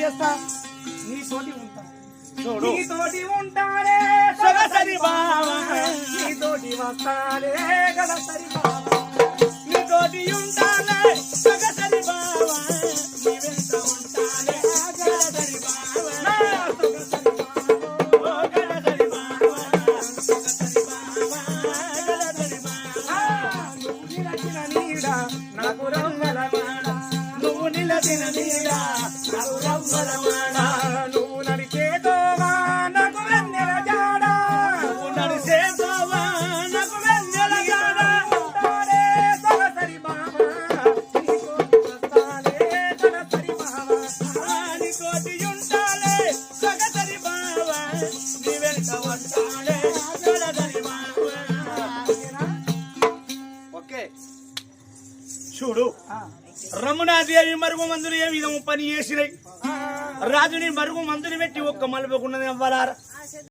చేస్తా? నీతోటి ఉంటా. నీతోటి ఉంటానే సొగసరి బావ. నీతోటి వస్తానే గడసరి బావా. నీతోటి ఉంటానే సొగసరి బావ. నీ వెంట ఉంటానే నువ్వు నిలదిన నీడ నాకు రవ్వల మాడ. నువ్వు నడిచే దోవా నాకు వెన్నెల జాడ. నువ్వు నడిసే బావా నాకు వెన్నెల గాడ ఉంటానే సొగసరి బావా నీతోటి వస్తానే గడసరి బావా నీతోటి ఉంటాలే సొగసరి బావ నీ వెంట వస్తాలే. చూడు. రమణాదేవి మరుగు మందులు ఏ విధము పని చేసినాయి రాజుని మరుగు మందులు పెట్టి ఒక్క మలుపుకున్నది అవ్వాలారా